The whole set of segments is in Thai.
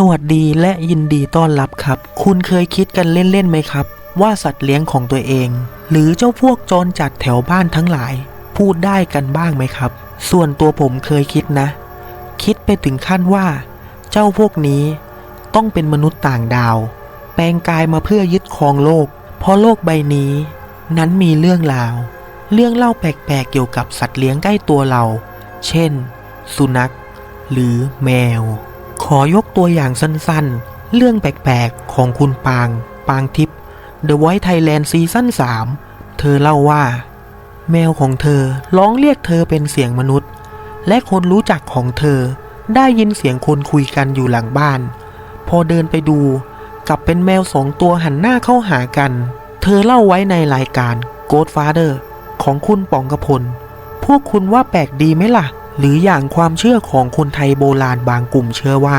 สวัสดีและยินดีต้อนรับครับ คุณเคยคิดกันเล่นๆไหมครับ ว่าสัตว์เลี้ยงของตัวเอง หรือเจ้าพวกจรจัดแถวบ้านทั้งหลาย พูดได้กันบ้างไหมครับ ส่วนตัวผมเคยคิดนะ คิดไปถึงขั้นว่า เจ้าพวกนี้ต้องเป็นมนุษย์ต่างดาว แปลงกายมาเพื่อยึดครองโลก เพราะโลกใบนี้ นั้นมีเรื่องราว เรื่องเล่าแปลกๆเกี่ยวกับสัตว์เลี้ยงใกล้ตัวเรา เช่น สุนัข หรือแมว ขอยกตัวอย่างสั้นๆ เรื่องแปลกๆ ของคุณปาง ปางทิพย์ The Voice Thailand ซีซั่น3 เธอเล่าว่า แมวของเธอร้องเรียกเธอเป็นเสียงมนุษย์ และคนรู้จักของเธอได้ยินเสียงคนคุยกันอยู่หลังบ้าน พอเดินไปดูกลับเป็นแมวสองตัวหันหน้าเข้าหากัน เธอเล่าไว้ในรายการ Godfather ของคุณป๋องกระพล พวกคุณว่าแปลกดีไหมล่ะ หรืออย่างความเชื่อของคนไทยโบราณบางกลุ่มเชื่อว่า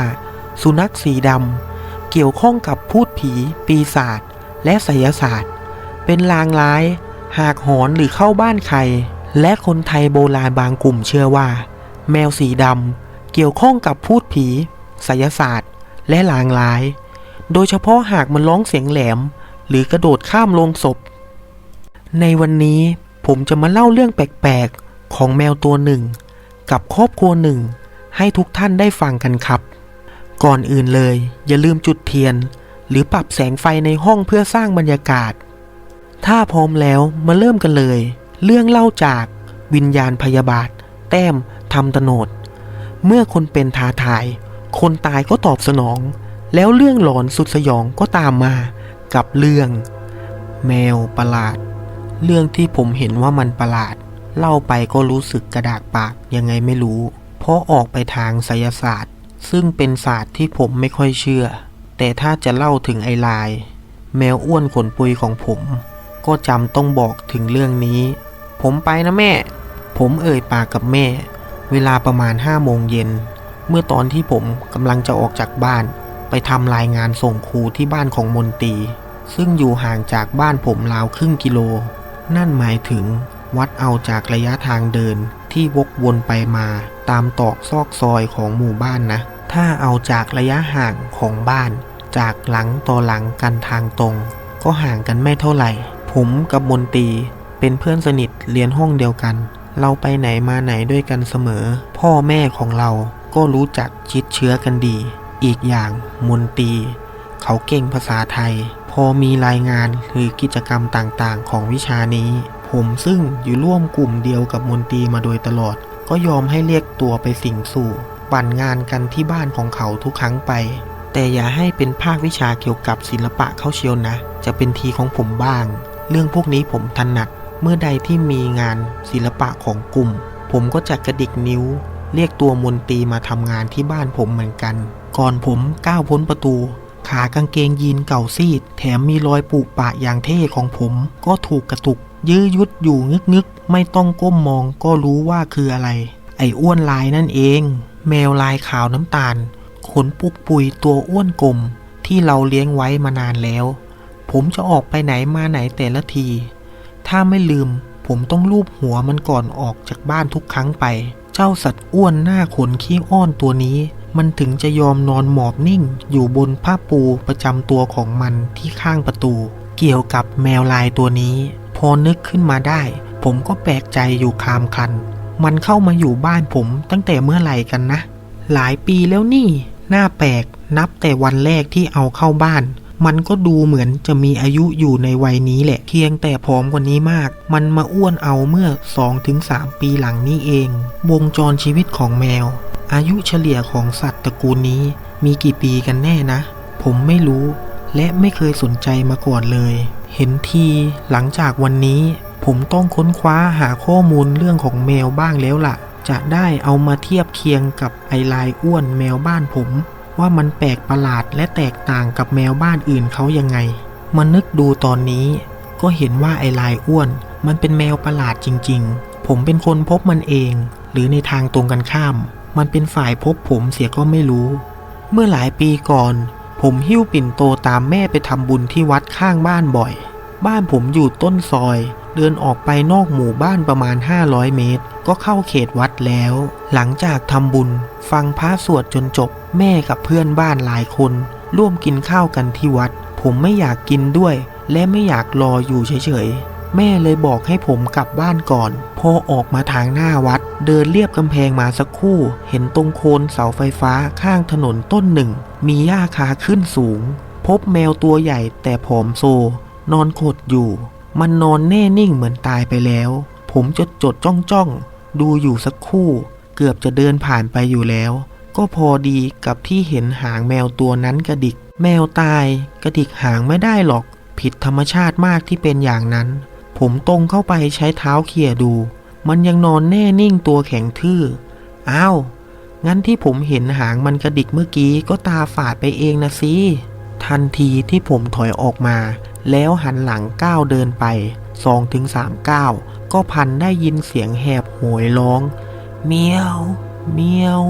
สุนัขสีดำเกี่ยวข้องกับพูดผี ปีศาจและไสยศาสตร์ เป็นลางร้าย หากหอนหรือเข้าบ้านใคร และคนไทยโบราณบางกลุ่มเชื่อว่า แมวสีดำเกี่ยวข้องกับพูดผีไสยศาสตร์ และลางร้าย โดยเฉพาะหากมันร้องเสียงแหลม หรือกระโดดข้ามลงศพ ในวันนี้ผมจะมาเล่าเรื่องแปลกๆของแมวตัวหนึ่ง กับครอบครัวหนึ่ง ให้ทุกท่านได้ฟังกันครับ ก่อนอื่นเลย อย่าลืมจุดเทียน หรือปรับแสงไฟในห้องเพื่อสร้างบรรยากาศ ถ้าพร้อมแล้วมาเริ่มกันเลย เรื่องเล่าจากวิญญาณพยาบาท แต้มทำตโนด เมื่อคนเป็นท้าทาย คนตายก็ตอบสนอง แล้วเรื่องหลอนสุดสยองก็ตามมา กับเรื่อง แมวประหลาด เรื่องที่ผมเห็นว่ามันประหลาด เล่าไปก็รู้สึกกระดากปากยังไงไม่รู้ เพราะออกไปทางไสยศาสตร์ ซึ่งเป็นศาสตร์ที่ผมไม่ค่อยเชื่อ แต่ถ้าจะเล่าถึงไอลาย แมวอ้วนขนปุยของผม ก็จำต้องบอกถึงเรื่องนี้ ผมไปนะแม่ ผมเอ่ยปากกับแม่ เวลาประมาณห้าโมงเย็น เมื่อตอนที่ผมกำลังจะออกจากบ้าน ไปทำรายงานส่งครูที่บ้านของมนตีซึ่งอยู่ห่างจากบ้านผมราวครึ่งกิโล นั่นหมายถึง วัดเอาจากระยะทางเดินที่วกวนไปมาตามตอกซอกซอยของหมู่บ้านนะ ถ้าเอาจากระยะห่างของบ้าน จากหลังต่อหลังกันทางตรง ก็ห่างกันไม่เท่าไหร่ ผมกับมนตีเป็นเพื่อนสนิทเรียนห้องเดียวกัน เราไปไหนมาไหนด้วยกันเสมอ พ่อแม่ของเราก็รู้จักชิดเชื้อกันดี อีกอย่างมนตีเขาเก่งภาษาไทย พอมีรายงานหรือกิจกรรมต่างๆ ของวิชานี้ ผมซึ่งอยู่ร่วมกลุ่มเดียวกับมนตรีมาโดยตลอด ก็ยอมให้เรียกตัวไปสิงสู่ปั่นงานกันที่บ้านของเขาทุกครั้งไป แต่อย่าให้เป็นภาควิชาเกี่ยวกับศิลปะเข้าเชียวนะ จะเป็นทีของผมบ้าง เรื่องพวกนี้ผมถนัด เมื่อใดที่มีงานศิลปะของกลุ่ม ผมก็จะกระดิกนิ้ว เรียกตัวมนตรีมาทำงานที่บ้านผมเหมือนกัน ก่อนผมก้าวพ้นประตู ขากางเกงยีนเก่าซีด แถมมีรอยปุปะอย่างเท่ของผม ก็ถูกกระตุก ยื้อยุดอยู่งึกงึกไม่ต้องก้มมองก็รู้ว่าคืออะไร ไอ้อ้วนลายนั่นเอง แมวลายขาวน้ำตาล ขนปุกปุยตัวอ้วนกลมที่เราเลี้ยงไว้มานานแล้ว ผมจะออกไปไหนมาไหนแต่ละที ถ้าไม่ลืมผมต้องลูบหัวมันก่อนออกจากบ้านทุกครั้งไป เจ้าสัตว์อ้วนหน้าขนขี้อ้อนตัวนี้ มันถึงจะยอมนอนหมอบนิ่ง อยู่บนผ้าปูประจำตัวของมันที่ข้างประตู เกี่ยวกับแมวลายตัวนี้ พอนึกขึ้นมาได้ ผมก็แปลกใจอยู่คามคัน มันเข้ามาอยู่บ้านผมตั้งแต่เมื่อไหร่กันนะ หลายปีแล้วนี่ น่าแปลกนับแต่วันแรกที่เอาเข้าบ้าน มันก็ดูเหมือนจะมีอายุอยู่ในวัยนี้แหละเพียงแต่ผอมกว่านี้มาก มันมาอ้วนเอาเมื่อ 2-3 ปีหลังนี้เอง วงจรชีวิตของแมว อายุเฉลี่ยของสัตว์ตระกูลนี้ มีกี่ปีกันแน่นะ ผมไม่รู้ และไม่เคยสนใจมาก่อนเลย เห็นทีหลังจากวันนี้ผมต้องค้นคว้าหาข้อมูลเรื่องของแมวบ้างแล้วล่ะ จะได้เอามาเทียบเคียงกับไอลายอ้วนแมวบ้านผม ว่ามันแปลกประหลาดและแตกต่างกับแมวบ้านอื่นเขายังไง มานึกดูตอนนี้ ก็เห็นว่าไอลายอ้วน มันเป็นแมวประหลาดจริง ๆ ผมเป็นคนพบมันเอง หรือในทางตรงกันข้าม มันเป็นฝ่ายพบผมเสียก็ไม่รู้ เมื่อหลายปีก่อน ผมหิ้วปิ่นโตตามแม่ไปทำบุญที่วัดข้างบ้านบ่อย บ้านผมอยู่ต้นซอย เดินออกไปนอกหมู่บ้านประมาณ 500 เมตร ก็เข้าเขตวัดแล้ว หลังจากทำบุญ ฟังพระสวดจนจบ แม่กับเพื่อนบ้านหลายคน ร่วมกินข้าวกันที่วัด ผมไม่อยากกินด้วย และไม่อยากรออยู่เฉยๆ แม่เลยบอกให้ผมกลับบ้านก่อน พอออกมาทางหน้าวัด เดินเลียบกำแพงมาสักครู่ เห็นตรงโคนเสาไฟฟ้าข้างถนนต้นหนึ่ง มีหญ้าคาขึ้นสูง พบแมวตัวใหญ่แต่ผอมโซ นอนขดอยู่ มันนอนแน่นิ่งเหมือนตายไปแล้ว ผมจดจดจ้องจ้องดูอยู่สักครู่ เกือบจะเดินผ่านไปอยู่แล้ว ก็พอดีกับที่เห็นหางแมวตัวนั้นกระดิก แมวตายกระดิกหางไม่ได้หรอก ผิดธรรมชาติมากที่เป็นอย่างนั้น ผมตรงเข้าไปใช้เท้าเขี่ยดู มันยังนอนแน่นิ่งตัวแข็งทื่ออ้าว งั้นที่ผมเห็นหางมันกระดิกเมื่อกี้ก็ตาฝาดไปเองนะสิ ทันทีที่ผมถอยออกมา แล้วหันหลังก้าวเดินไปสองถึงสามก้าวก็พันได้ยินเสียงแหบโหยร้อง เมียว เมียว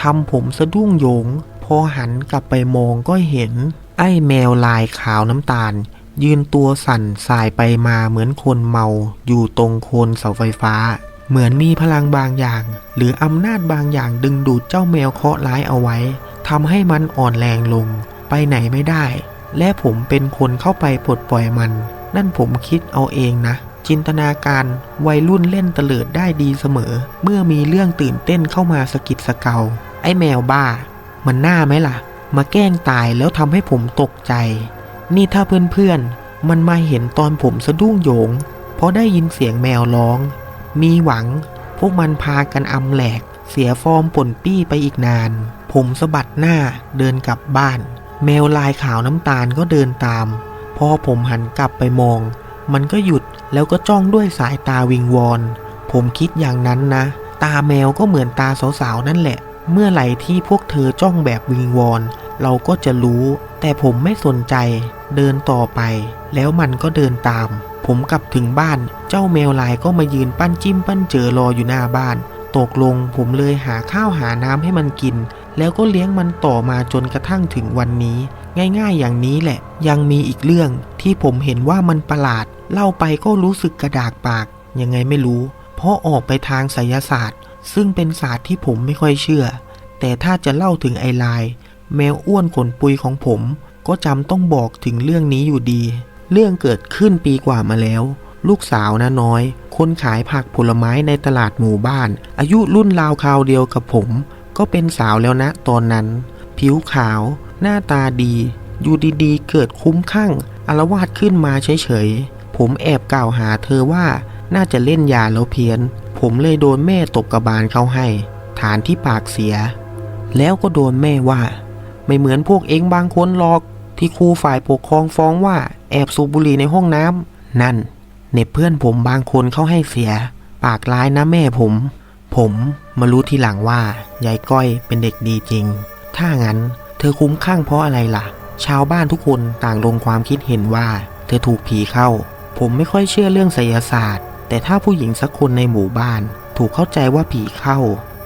ทำผมสะดุ้งโยง พอหันกลับไปมองก็เห็น ไอ้แมวลายขาวน้ำตาล ยืนตัวสั่นสายไปมาเหมือนคนเมาอยู่ตรงโคนเสาไฟฟ้า เหมือนมีพลังบางอย่าง หรืออำนาจบางอย่างดึงดูดเจ้าแมวเคราะห์ร้ายเอาไว้ทำให้มันอ่อนแรงลง ไปไหนไม่ได้ และผมเป็นคนเข้าไปปลดปล่อยมัน นั่นผมคิดเอาเองนะ จินตนาการวัยรุ่นเล่นเตลิดได้ดีเสมอ เมื่อมีเรื่องตื่นเต้นเข้ามาสะกิดสะเกา ไอ้แมวบ้า มันน่าไหมล่ะ มาแกล้งตายแล้วทำให้ผมตกใจ นี่ถ้าเพื่อนๆมันมาเห็นตอนผมสะดุ้งโยงเพราะได้ยินเสียงแมวร้อง มีหวัง พวกมันพากันอำแหลก เสียฟอร์มป่นปี้ไปอีกนาน ผมสะบัดหน้าเดินกลับบ้าน แมวลายขาวน้ำตาลก็เดินตาม พอผมหันกลับไปมอง มันก็หยุดแล้วก็จ้องด้วยสายตาวิงวอน ผมคิดอย่างนั้นนะ ตาแมวก็เหมือนตาสาวๆนั่นแหละ เมื่อไหร่ที่พวกเธอจ้องแบบวิงวอน เราก็จะรู้ แต่ผมไม่สนใจ เดินต่อไป แล้วมันก็เดินตาม ผมกลับถึงบ้าน เจ้าแมวลายก็มายืนปั้นจิ้มปั้นเจอรออยู่หน้าบ้าน ตกลงผมเลยหาข้าวหาน้ำให้มันกิน แล้วก็เลี้ยงมันต่อมาจนกระทั่งถึงวันนี้ ง่ายๆอย่างนี้แหละ ยังมีอีกเรื่องที่ผมเห็นว่ามันประหลาด เล่าไปก็รู้สึกกระดากปาก ยังไงไม่รู้ เพราะออกไปทางไสยศาสตร์ ซึ่งเป็นศาสตร์ที่ผมไม่ค่อยเชื่อ แต่ถ้าจะเล่าถึงไอไลน์แมวอ้วนขนปุยของผม ก็จำต้องบอกถึงเรื่องนี้อยู่ดี เรื่องเกิดขึ้นปีกว่ามาแล้ว ลูกสาวนะน้อย คนขายผักผลไม้ในตลาดหมู่บ้าน อายุรุ่นราวคราวเดียวกับผม ก็เป็นสาวแล้วนะตอนนั้น ผิวขาว หน้าตาดี อยู่ดีๆ เกิดคุ้มข้างอารวาสขึ้นมาเฉยๆ ผมแอบกล่าวหาเธอว่าน่าจะเล่นยาแล้วเพี้ยน ผมเลยโดนแม่ตบกระบาลเขาให้ ฐานที่ปากเสีย แล้วก็โดนแม่ว่า ไม่เหมือนพวกเองบางคนหรอกที่ครูฝ่ายปกครองฟ้องว่า แอบสูบบุหรี่ในห้องน้ำนั่นเน็บเพื่อนผมบางคนเขาให้เสีย ปากร้ายนะแม่ผม ผมมารู้ทีหลังว่ายายก้อยเป็นเด็กดีจริง ถ้างั้นเธอคุ้มข้างเพราะอะไรล่ะ ชาวบ้านทุกคนต่างลงความคิดเห็นว่า เธอถูกผีเข้า ผมไม่ค่อยเชื่อเรื่องไสยศาสตร์ แต่ถ้าผู้หญิงสักคนในหมู่บ้าน ถูกเข้าใจว่าผีเข้า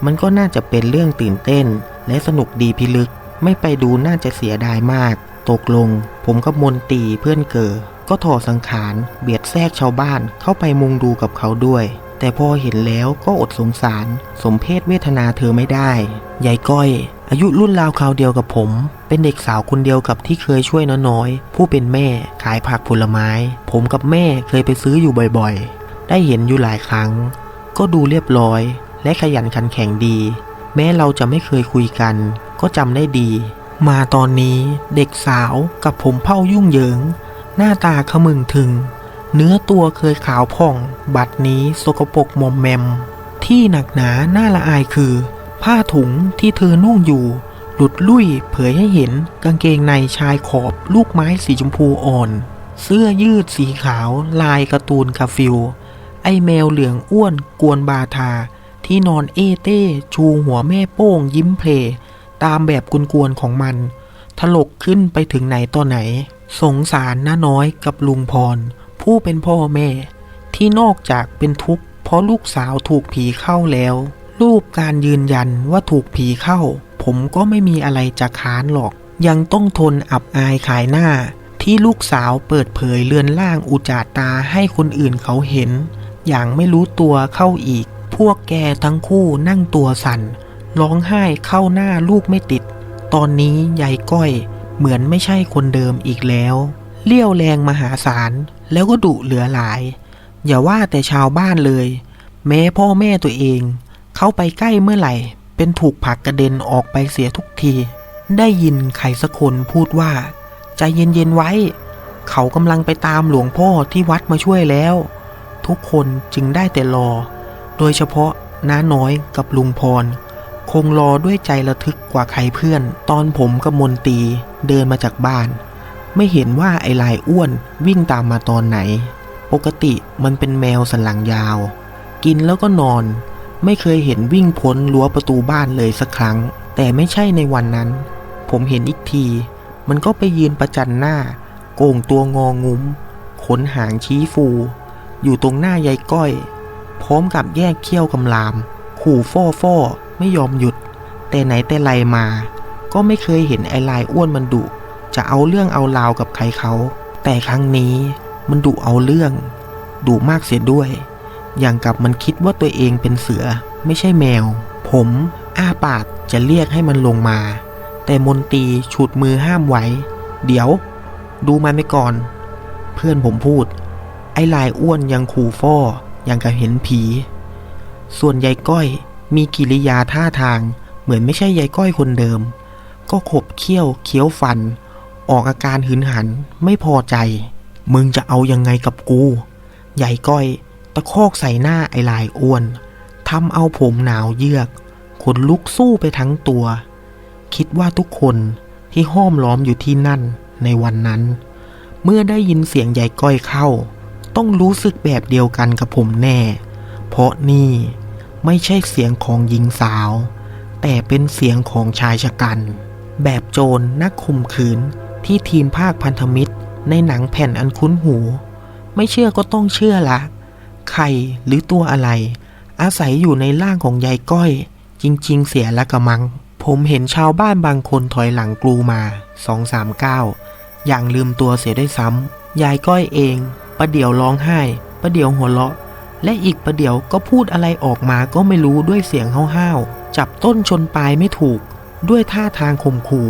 มันก็น่าจะเป็นเรื่องตื่นเต้น และสนุกดีพิลึก ไม่ไปดูน่าจะเสียดายมาก ตกลง ผมกับมนตีเพื่อนเกิดก็ถอดสังขาร เบียดแทรกชาวบ้านเข้าไปมุงดูกับเขาด้วย แต่พอเห็นแล้วก็อดสงสาร สมเพศเวทนาเธอไม่ได้ยายก้อย อายุรุ่นราวคราวเดียวกับผม เป็นเด็กสาวคนเดียวกับที่เคยช่วยน้อยๆ ผู้เป็นแม่ขายผักผลไม้ ผมกับแม่เคยไปซื้ออยู่บ่อยๆ ได้เห็นอยู่หลายครั้ง ก็ดูเรียบร้อย และขยันขันแข็งดี แม้เราจะไม่เคยคุยกัน ก็จำได้ดี มาตอนนี้เด็กสาวกับผมเผ้ายุ่งเหยิง หน้าตาขมึงถึง เนื้อตัวเคยขาวผ่อง บัดนี้สกปรกมอมแมม ที่หนักหนาหน้าละอายคือ ผ้าถุงที่เธอนุ่งอยู่ หลุดลุ่ยเผยให้เห็นกางเกงในชายขอบลูกไม้สีชมพูอ่อน เสื้อยืดสีขาวลายการ์ตูนกาฟิลไอแมวเหลืองอ้วนกวนบาทา ที่นอนเอเต้ชูหัวแม่โป้งยิ้มเพล ตามแบบกวนๆของมันถลกขึ้นไปถึงไหนต่อไหน สงสารน้าน้อยกับลุงพร ผู้เป็นพ่อแม่ ที่นอกจากเป็นทุกข์เพราะลูกสาวถูกผีเข้าแล้ว รูปการยืนยันว่าถูกผีเข้า ผมก็ไม่มีอะไรจะค้านหรอก ยังต้องทนอับอายขายหน้า ที่ลูกสาวเปิดเผยเลือนล่างอุจจาตาให้คนอื่นเขาเห็น อย่างไม่รู้ตัวเข้าอีก พวกแกทั้งคู่นั่งตัวสั่น ร้องไห้เข้าหน้าลูกไม่ติด ตอนนี้ยายก้อยเหมือนไม่ใช่คนเดิมอีกแล้ว เลี้ยวแรงมหาศาลแล้วก็ดุเหลือหลาย อย่าว่าแต่ชาวบ้านเลย แม้พ่อแม่ตัวเอง เข้าไปใกล้เมื่อไหร่ เป็นถูกผักกระเด็นออกไปเสียทุกที ได้ยินใครสักคนพูดว่าใจเย็นๆไว้ เขากำลังไปตามหลวงพ่อที่วัดมาช่วยแล้ว ทุกคนจึงได้แต่รอ โดยเฉพาะน้าน้อยกับลุงพร คงรอด้วยใจระทึกกว่าใครเพื่อน ตอนผมกับมนตีเดินมาจากบ้าน ไม่เห็นว่าไอ้ลายอ้วนวิ่งตามมาตอนไหน ปกติมันเป็นแมวสันหลังยาว กินแล้วก็นอน ไม่เคยเห็นวิ่งพ้นรั้วประตูบ้านเลยสักครั้ง แต่ไม่ใช่ในวันนั้น ผมเห็นอีกที มันก็ไปยืนประจันหน้า โก่งตัวงองุ้ม ขนหางชี้ฟู อยู่ตรงหน้ายายก้อย พร้อมกับแยกเขี้ยวกำลาม ขู่ฟ่อฟ่อ ไม่ยอมหยุด แต่ไหนแต่ไรมา ก็ไม่เคยเห็นไอ้ลายอ้วนมันดุจะเอาเรื่องเอาราวกับใครเขา แต่ครั้งนี้มันดุเอาเรื่องดุมากเสียด้วย อย่างกับมันคิดว่าตัวเองเป็นเสือไม่ใช่แมว ผมอ้าปากจะเรียกให้มันลงมา แต่มนตีฉุดมือห้ามไว้ เดี๋ยว ดูมันไปก่อน เพื่อนผมพูด ไอ้ลายอ้วนยังขู่ฟ่อยังกับเห็นผี ส่วนยายก้อย มีกิริยาท่าทาง เหมือนไม่ใช่ยายก้อยคนเดิม ก็ขบเคี้ยวเคี้ยวฟัน ออกอาการหืนหันไม่พอใจ มึงจะเอายังไงกับกูยายก้อยตะคอกใส่หน้าไอ้ลายอ้วนทำเอาผมหนาวเยือกขนลุกสู้ไปทั้งตัว คิดว่าทุกคนที่ห้อมล้อมอยู่ที่นั่นในวันนั้น เมื่อได้ยินเสียงยายก้อยเข้า ต้องรู้สึกแบบเดียวกันกับผมแน่ เพราะนี่ ไม่ใช่เสียงของหญิงสาว แต่เป็นเสียงของชายชะกัน แบบโจรนักข่มขืนที่ทีมภาคพันธมิตร ในหนังแผ่นอันคุ้นหู ไม่เชื่อก็ต้องเชื่อละใครหรือตัวอะไร อาศัยอยู่ในร่างของยายก้อย จริง ๆ เสียละกะมัง ผมเห็นชาวบ้านบางคนถอยหลังกลูมาสองสามเก้าอย่างลืมตัวเสียได้วยซ้ำยายก้อยเองประเดี๋ยวร้องไห้ประเดี๋ยวหัวเราะ และอีกประเดี๋ยวก็พูดอะไรออกมาก็ไม่รู้ด้วยเสียงห้าวๆ จับต้นชนปลายไม่ถูก ด้วยท่าทางข่มขู่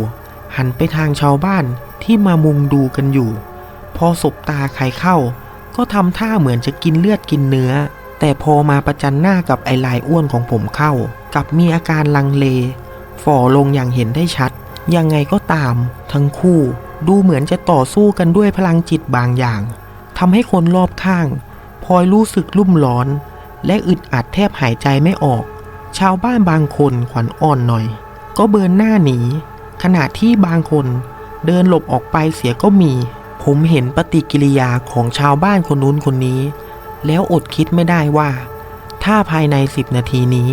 หันไปทางชาวบ้านที่มามุงดูกันอยู่ พอสบตาใครเข้า ก็ทำท่าเหมือนจะกินเลือดกินเนื้อ แต่พอมาประจันหน้ากับไอ้ลายอ้วนของผมเข้า กับมีอาการลังเล ฝ่อลงอย่างเห็นได้ชัด ยังไงก็ตาม ทั้งคู่ดูเหมือนจะต่อสู้กันด้วยพลังจิตบางอย่างทำให้คนรอบข้าง พลอยรู้สึกรุ่มร้อน และอึดอัดแทบหายใจไม่ออก ชาวบ้านบางคนขวัญอ่อนหน่อย ก็เบินหน้าหนี ขณะที่บางคนเดินหลบออกไปเสียก็มี ผมเห็นปฏิกิริยาของชาวบ้านคนนู้นคนนี้ แล้วอดคิดไม่ได้ว่า ถ้าภายในสิบนาทีนี้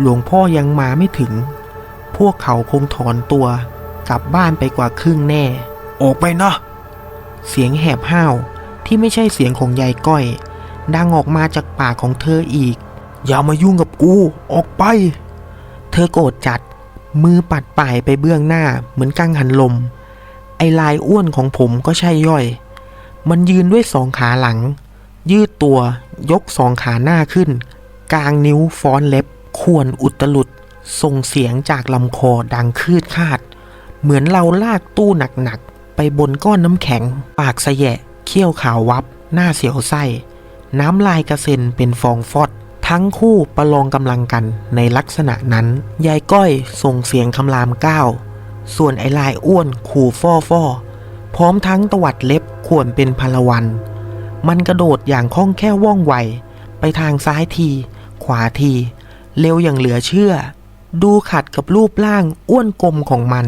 หลวงพ่อยังมาไม่ถึง พวกเขาคงถอนตัวกลับบ้านไปกว่าครึ่งแน่ ออกไปนะ เสียงแหบห้าวที่ไม่ใช่เสียงของยายก้อย ดังออกมาจากปากของเธออีก อย่ามายุ่งกับกู ออกไป เธอโกรธจัด มือปัดป่ายไปเบื้องหน้าเหมือนกังหันลม ไอลายอ้วนของผมก็ใช่ย่อย มันยืนด้วยสองขาหลัง ยืดตัวยกสองขาหน้าขึ้น กลางนิ้วฟ้อนเล็บข่วนอุตลุดส่งเสียงจากลำคอดังคืดคาด เหมือนเราลากตู้หนักๆ ไปบนก้อนน้ำแข็ง ปากสะแยะ เขี้ยวขาววับ หน้าเสียวไส้ น้ำลายกระเซ็นเป็นฟองฟอด ทั้งคู่ประลองกำลังกันในลักษณะนั้น ยายก้อยส่งเสียงคำรามก้าวส่วนไอ้ลายอ้วนขู่ฟ่อฟอพร้อมทั้งตวัดเล็บข่วนเป็นพลวัน มันกระโดดอย่างคล่องแคล่วว่องไว ไปทางซ้ายที ขวาที เร็วอย่างเหลือเชื่อ ดูขัดกับรูปร่างอ้วนกลมของมัน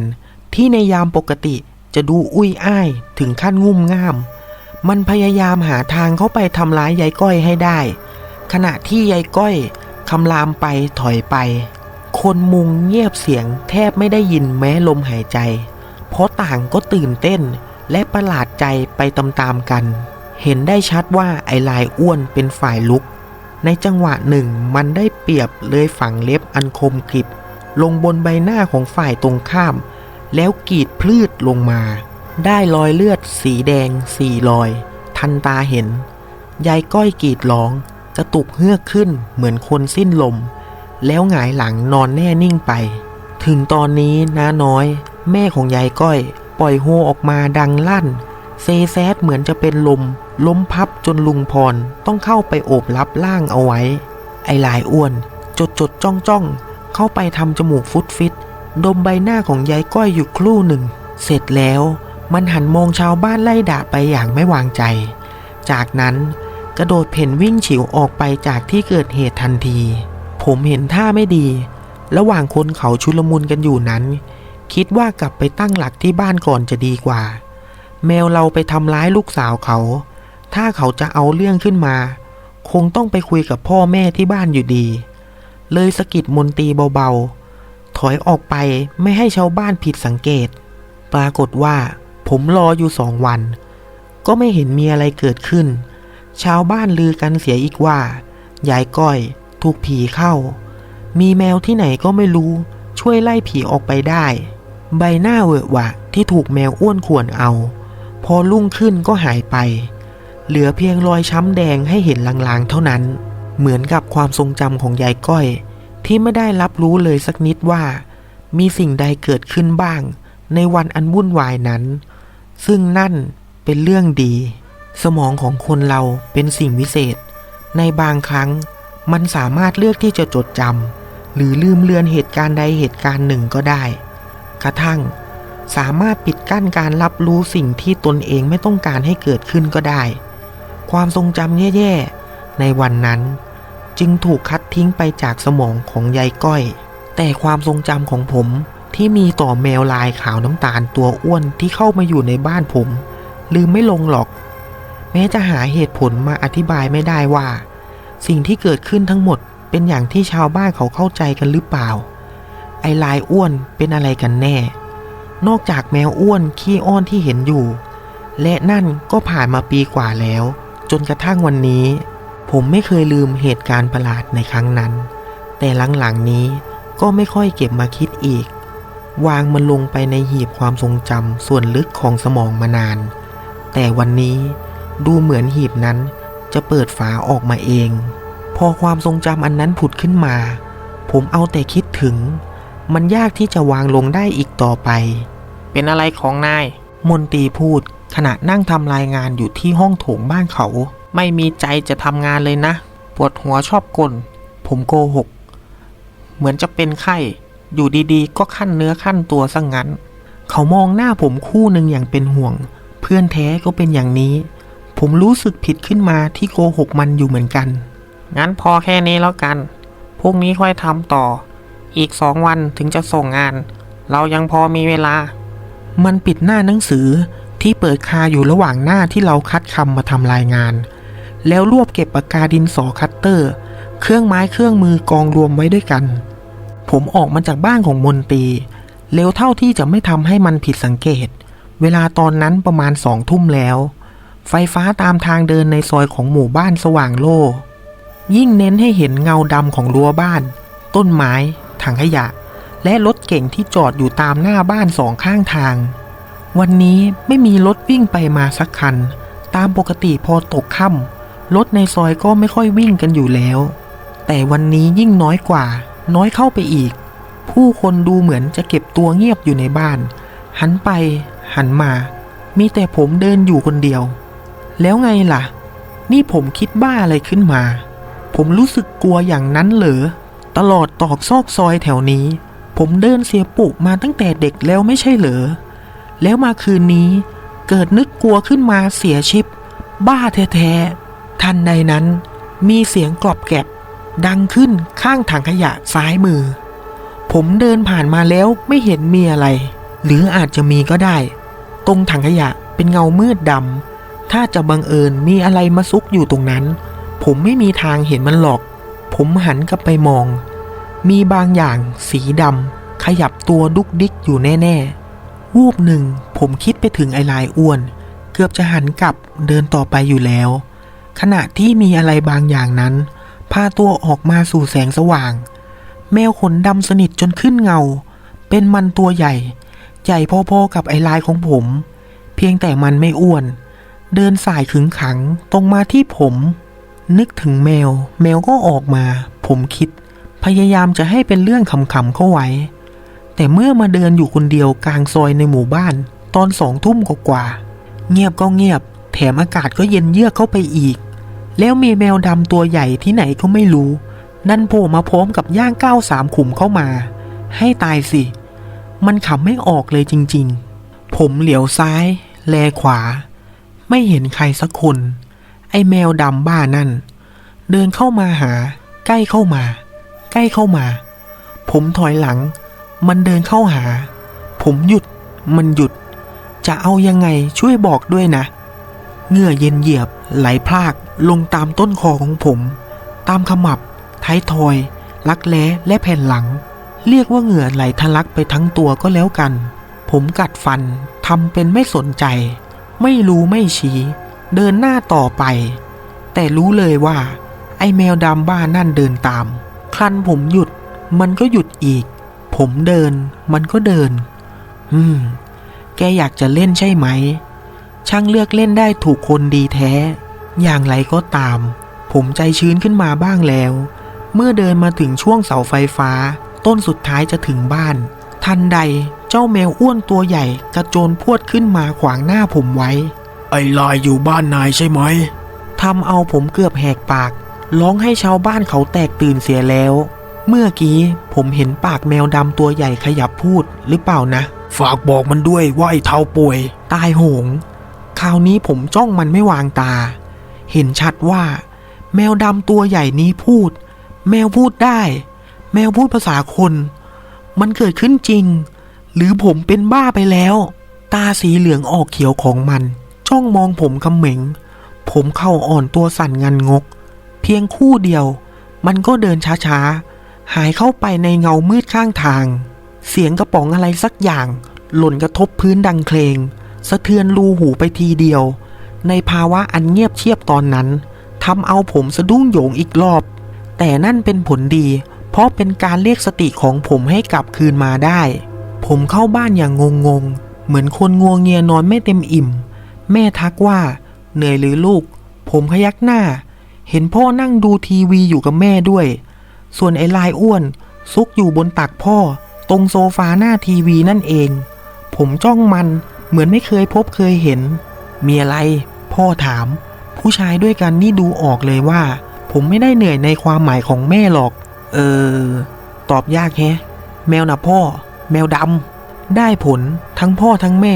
ที่ในยามปกติจะดูอุ้ยอ้ายถึงขั้นงุ่มง่าม มันพยายามหาทางเข้าไปทำร้ายยายก้อยให้ได้ ขณะที่ยายก้อยคำรามไปถอยไป คนมุงเงียบเสียงแทบไม่ได้ยินแม้ลมหายใจ เพราะต่างก็ตื่นเต้นและประหลาดใจไปตามๆกัน เห็นได้ชัดว่าไอ้ลายอ้วนเป็นฝ่ายลุก ในจังหวะหนึ่งมันได้เปรียบเลยฝังเล็บอันคมกริบ ลงบนใบหน้าของฝ่ายตรงข้าม แล้วกรีดพลืดลงมา ได้รอยเลือดสีแดงสี่รอย ทันตาเห็น ยายก้อยกรีดร้อง กระตุกเฮือกขึ้นเหมือนคนสิ้นลม แล้วหงายหลังนอนแน่นิ่งไป ถึงตอนนี้น้าน้อย แม่ของยายก้อย ปล่อยโฮออกมาดังลั่น เซแซดเหมือนจะเป็นลม ล้มพับจนลุงพรต้องเข้าไปโอบรับร่างเอาไว้ ไอ้หลายอ้วน จดจดจ้องจ้องเข้าไปทำจมูกฟุตฟิต ดมใบหน้าของยายก้อยอยู่ครู่หนึ่ง เสร็จแล้ว มันหันมองชาวบ้านไล่ด่าไปอย่างไม่วางใจ จากนั้นกระโดดเพ่นวิ่งฉิวออกไปจากที่เกิดเหตุทันที ผมเห็นท่าไม่ดี ระหว่างคนเขาชุลมุนกันอยู่นั้น คิดว่ากลับไปตั้งหลักที่บ้านก่อนจะดีกว่า แมวเราไปทำร้ายลูกสาวเขา ถ้าเขาจะเอาเรื่องขึ้นมา คงต้องไปคุยกับพ่อแม่ที่บ้านอยู่ดี เลยสะกิดมนตีเบาๆ ถอยออกไปไม่ให้ชาวบ้านผิดสังเกต ปรากฏว่า ผมรออยู่สองวัน ก็ไม่เห็นมีอะไรเกิดขึ้น ชาวบ้านลือกันเสียอีกว่ายายก้อยถูกผีเข้า มีแมวที่ไหนก็ไม่รู้ ช่วยไล่ผีออกไปได้ ใบหน้าเวอะวะที่ถูกแมวอ้วนข่วนเอา พอรุ่งขึ้นก็หายไป เหลือเพียงรอยช้ำแดงให้เห็นลางๆเท่านั้น เหมือนกับความทรงจำของยายก้อย ที่ไม่ได้รับรู้เลยสักนิดว่า มีสิ่งใดเกิดขึ้นบ้าง ในวันอันวุ่นวายนั้น ซึ่งนั่นเป็นเรื่องดี สมองของคนเราเป็นสิ่งวิเศษ ในบางครั้งมันสามารถเลือกที่จะจดจำหรือลืมเลือนเหตุการณ์ใดเหตุการณ์หนึ่งก็ได้ กระทั่ง สามารถปิดกั้นการรับรู้สิ่งที่ตนเองไม่ต้องการให้เกิดขึ้นก็ได้ ความทรงจำแย่ๆ ในวันนั้น จึงถูกคัดทิ้งไปจากสมองของยายก้อย แต่ความทรงจำของผม ที่มีต่อแมวลายขาวน้ำตาลตัวอ้วนที่เข้ามาอยู่ในบ้านผม ลืมไม่ลงหรอก แม้จะหาเหตุผลมาอธิบายไม่ได้ว่า สิ่งที่เกิดขึ้นทั้งหมดเป็นอย่างที่ชาวบ้านเขาเข้าใจกันหรือเปล่า ไอ้ลายอ้วนเป็นอะไรกันแน่ นอกจากแมวอ้วนขี้อ้อนที่เห็นอยู่ และนั่นก็ผ่านมาปีกว่าแล้ว จนกระทั่งวันนี้ ผมไม่เคยลืมเหตุการณ์ประหลาดในครั้งนั้น แต่หลังๆนี้ก็ไม่ค่อยเก็บมาคิดอีก วางมันลงไปในหีบความทรงจำส่วนลึกของสมองมานาน แต่วันนี้ดูเหมือนหีบนั้นจะเปิดฝาออกมาเอง พอความทรงจำอันนั้นผุดขึ้นมา ผมเอาแต่คิดถึง มันยากที่จะวางลงได้อีกต่อไป เป็นอะไรของนาย มนตรีพูดขณะนั่งทำรายงานอยู่ที่ห้องโถงบ้านเขา ไม่มีใจจะทำงานเลยนะ ปวดหัวชอบกลผมโกหก เหมือนจะเป็นไข้ อยู่ดีๆ ก็ขั้นเนื้อขั้นตัวซะงงั้น เขามองหน้าผมคู่หนึ่งอย่างเป็นห่วง เพื่อนแท้ก็เป็นอย่างนี้ ผมรู้สึกผิดขึ้นมาที่โกหกมันอยู่เหมือนกัน งั้นพอแค่นี้แล้วกัน พรุ่งนี้ค่อยทำต่อ อีกสองวันถึงจะส่งงาน เรายังพอมีเวลา มันปิดหน้าหนังสือที่เปิดคาอยู่ระหว่างหน้าที่เราคัดคำมาทำรายงาน แล้วรวบเก็บปากกาดินสอคัตเตอร์ เครื่องไม้เครื่องมือกองรวมไว้ด้วยกัน ผมออกมาจากบ้านของมนตรีเร็วเท่าที่จะไม่ทำให้มันผิดสังเกต เวลาตอนนั้นประมาณสองทุ่มแล้ว ไฟฟ้าตามทางเดินในซอยของหมู่บ้านสว่างโล่ ยิ่งเน้นให้เห็นเงาดำของรั้วบ้าน ต้นไม้ ถังขยะ และรถเก่งที่จอดอยู่ตามหน้าบ้านสองข้างทาง วันนี้ไม่มีรถวิ่งไปมาสักคัน ตามปกติพอตกค่ำรถในซอยก็ไม่ค่อยวิ่งกันอยู่แล้ว แต่วันนี้ยิ่งน้อยกว่า น้อยเข้าไปอีก ผู้คนดูเหมือนจะเก็บตัวเงียบอยู่ในบ้าน หันไป หันมา มีแต่ผมเดินอยู่คนเดียว แล้วไงล่ะ นี่ผมคิดบ้าอะไรขึ้นมา ผมรู้สึกกลัวอย่างนั้นเหรอ ตลอดตอกซอกซอยแถวนี้ ผมเดินเสียปุมาตั้งแต่เด็กแล้วไม่ใช่เหรอ แล้วมาคืนนี้ เกิดนึกกลัวขึ้นมาเสียชิป บ้าแท้ๆทันใดนั้น มีเสียงกรอบแกรบ ดังขึ้นข้างถังขยะซ้ายมือ ผมเดินผ่านมาแล้วไม่เห็นมีอะไร หรืออาจจะมีก็ได้ ตรงถังขยะเป็นเงามืดดำถ้าจะบังเอิญมีอะไรมาซุกอยู่ตรงนั้น ผมไม่มีทางเห็นมันหรอก ผมหันกลับไปมอง มีบางอย่างสีดำขยับตัวดุกดิกอยู่แน่ๆ วูบหนึ่งผมคิดไปถึงไอ้ลายอ้วน เกือบจะหันกลับเดินต่อไปอยู่แล้ว ขณะที่มีอะไรบางอย่างนั้น พาตัวออกมาสู่แสงสว่าง แมวขนดำสนิทจนขึ้นเงา เป็นมันตัวใหญ่ ใหญ่พอๆกับไอ้ลายของผม เพียงแต่มันไม่อ้วน เดินสายขึงขังตรงมาที่ผม นึกถึงแมว แมวก็ออกมา ผมคิด พยายามจะให้เป็นเรื่องขำๆเข้าไว้ แต่เมื่อมาเดินอยู่คนเดียวกลางซอยในหมู่บ้าน ตอนสองทุ่มกว่า เงียบก็เงียบ แถมอากาศก็เย็นเยือกเข้าไปอีก แล้วมีแมวดำตัวใหญ่ที่ไหนก็ไม่รู้ นั่นโผล่มาพร้อมกับย่างก้าวสามขุมเข้ามา ให้ตายสิ มันขำไม่ออกเลยจริง ๆ ผมเหลียวซ้าย แลขวา ไม่เห็นใครสักคน ไอแมวดำบ้านั่น เดินเข้ามาหา ใกล้เข้ามา ใกล้เข้ามา ผมถอยหลัง มันเดินเข้าหา ผมหยุด มันหยุด จะเอายังไงช่วยบอกด้วยนะ เหงื่อเย็นเหยียบไหลพรากลงตามต้นคอของผม ตามขมับ ท้ายทอย ลักแร้และแผ่นหลัง เรียกว่าเหงื่อไหลทะลักไปทั้งตัวก็แล้วกัน ผมกัดฟันทำเป็นไม่สนใจ ไม่รู้ไม่ชี้ เดินหน้าต่อไป แต่รู้เลยว่า ไอ้แมวดำบ้านั่นเดินตามครั้นผมหยุด มันก็หยุดอีก ผมเดิน มันก็เดิน อืม แกอยากจะเล่นใช่ไหม ช่างเลือกเล่นได้ถูกคนดีแท้ อย่างไรก็ตาม ผมใจชื้นขึ้นมาบ้างแล้ว เมื่อเดินมาถึงช่วงเสาไฟฟ้า ต้นสุดท้ายจะถึงบ้าน ทันใดเจ้าแมวอ้วนตัวใหญ่กระโจนพรวดขึ้นมาขวางหน้าผมไว้ ไอ้ลายอยู่บ้านนายใช่ไหมทำเอาผมเกือบแหกปาก ร้องให้ชาวบ้านเขาแตกตื่นเสียแล้ว เมื่อกี้ผมเห็นปากแมวดำตัวใหญ่ขยับพูดหรือเปล่านะ ฝากบอกมันด้วยว่าไอ้เท้าป่วย ตายโหง คราวนี้ผมจ้องมันไม่วางตา เห็นชัดว่า แมวดำตัวใหญ่นี้พูด แมวพูดได้ แมวพูดภาษาคน มันเกิดขึ้นจริง หรือผมเป็นบ้าไปแล้ว ตาสีเหลืองออกเขียวของมัน จ้องมองผมคำเหม็ง ผมเข้าอ่อนตัวสั่นงันงก เพียงคู่เดียว มันก็เดินช้าๆ หายเข้าไปในเงามืดข้างทาง เสียงกระป๋องอะไรสักอย่าง หล่นกระทบพื้นดังเพลง สะเทือนรูหูไปทีเดียว ในภาวะอันเงียบเชียบตอนนั้นทำเอาผมสะดุ้งโหยงอีกรอบ แต่นั่นเป็นผลดี เพราะเป็นการเรียกสติของผมให้กลับคืนมาได้ ผมเข้าบ้านอย่างงงๆเหมือนคนงัวเงียนอนไม่เต็มอิ่ม แม่ทักว่า เหนื่อยหรือลูก ผมพยักหน้า เห็นพ่อนั่งดูทีวีอยู่กับแม่ด้วย ส่วนไอ้ลายอ้วน ซุกอยู่บนตักพ่อ ตรงโซฟาหน้าทีวีนั่นเอง ผมจ้องมัน เหมือนไม่เคยพบเคยเห็น มีอะไร พ่อถาม ผู้ชายด้วยกันนี่ดูออกเลยว่า ผมไม่ได้เหนื่อยในความหมายของแม่หรอก เออ ตอบยากแฮะ แมวนะพ่อ แมวดำได้ผลทั้งพ่อทั้งแม่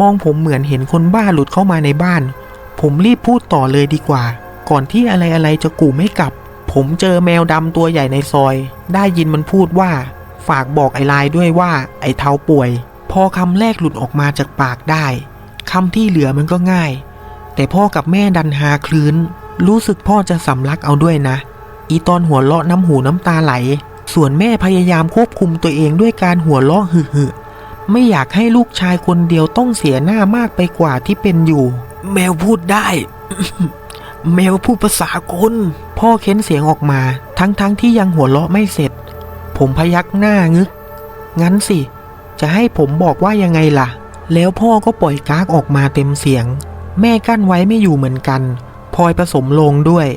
มองผมเหมือนเห็นคนบ้าหลุดเข้ามาในบ้าน ผมรีบพูดต่อเลยดีกว่า ก่อนที่อะไรอะไรๆจะกูไม่กลับ ผมเจอแมวดำตัวใหญ่ในซอย ได้ยินมันพูดว่า ฝากบอกไอ้ลายด้วยว่า ไอ้เท้าป่วย พอคำแรกหลุดออกมาจากปากได้คำที่เหลือมันก็ง่าย แต่พ่อกับแม่ดันหาคลื้น รู้สึกพ่อจะสำลักเอาด้วยนะ อีตอนหัวเราะน้ำหูน้ำตาไหล ส่วนแม่พยายามควบคุมตัวเองด้วยการหัวเราะหึ่ๆไม่อยากให้ลูกชายคนเดียวต้องเสียหน้ามากไปกว่าที่เป็นอยู่ แมวพูดได้ แมวพูดภาษาคนพ่อเค้นเสียงออกมา ทั้งๆทที่ยังหัวเราะไม่เสร็จ ผมพยักหน้างึก งั้นสิ จะให้ผมบอกว่ายังไงล่ะ แล้วพ่อก็ปล่อยก๊ากออกมาเต็มเสียง แม่กั้นไว้ไม่อยู่เหมือนกันพลอยผสมลงด้วย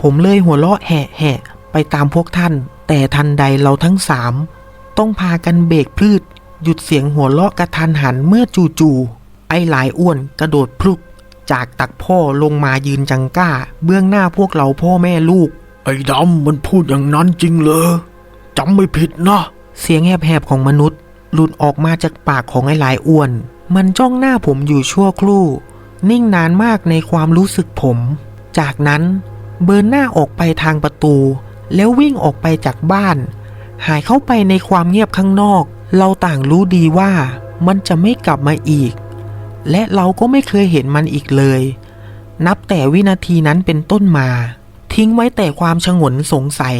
ผมเลยหัวเราะแหะแหะไปตามพวกท่าน แต่ทันใดเราทั้งสามต้องพากันเบรกพืช หยุดเสียงหัวเราะกระทันหันเมื่อจู่ๆไอ้หลายอ้วนกระโดดพลุก จากตักพ่อลงมายืนจังก้า เบื้องหน้าพวกเราพ่อแม่ลูก ไอ้ดำมันพูดอย่างนั้นจริงเหรอจำไม่ผิดนะ เสียงแหบๆของมนุษย์ หลุดออกมาจากปากของไอ้หลายอ้วน มันจ้องหน้าผมอยู่ชั่วครู่ นิ่งนานมากในความรู้สึกผม จากนั้นเบิร์นหน้าออกไปทางประตู แล้ววิ่งออกไปจากบ้าน หายเข้าไปในความเงียบข้างนอก เราต่างรู้ดีว่ามันจะไม่กลับมาอีก และเราก็ไม่เคยเห็นมันอีกเลย นับแต่วินาทีนั้นเป็นต้นมา ทิ้งไว้แต่ความชงนสงสัย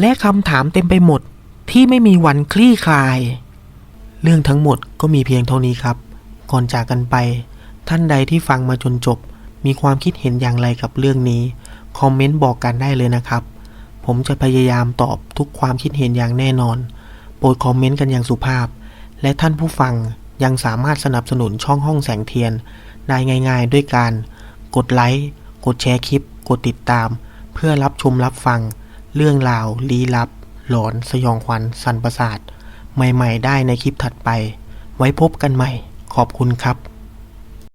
และคำถามเต็มไปหมดที่ไม่มีวันคลี่คลาย เรื่องทั้งหมดก็มีเพียงเท่านี้ครับ ก่อนจากกันไป ท่านใดที่ฟังมาจนจบ มีความคิดเห็นอย่างไรกับเรื่องนี้ คอมเมนต์บอกกันได้เลยนะครับ ผมจะพยายามตอบทุกความคิดเห็นอย่างแน่นอน โปรดคอมเมนต์กันอย่างสุภาพ และท่านผู้ฟังยังสามารถสนับสนุนช่องห้องแสงเทียน ได้ง่ายๆ ด้วยการ กดไลค์ กดแชร์คลิป กดติดตาม เพื่อรับชมรับฟัง เรื่องราวลี้ลับ หลอนสยองขวัญสันประสาท ใหม่ ๆ ได้ในคลิปถัดไป ไว้พบกันใหม่ ขอบคุณครับ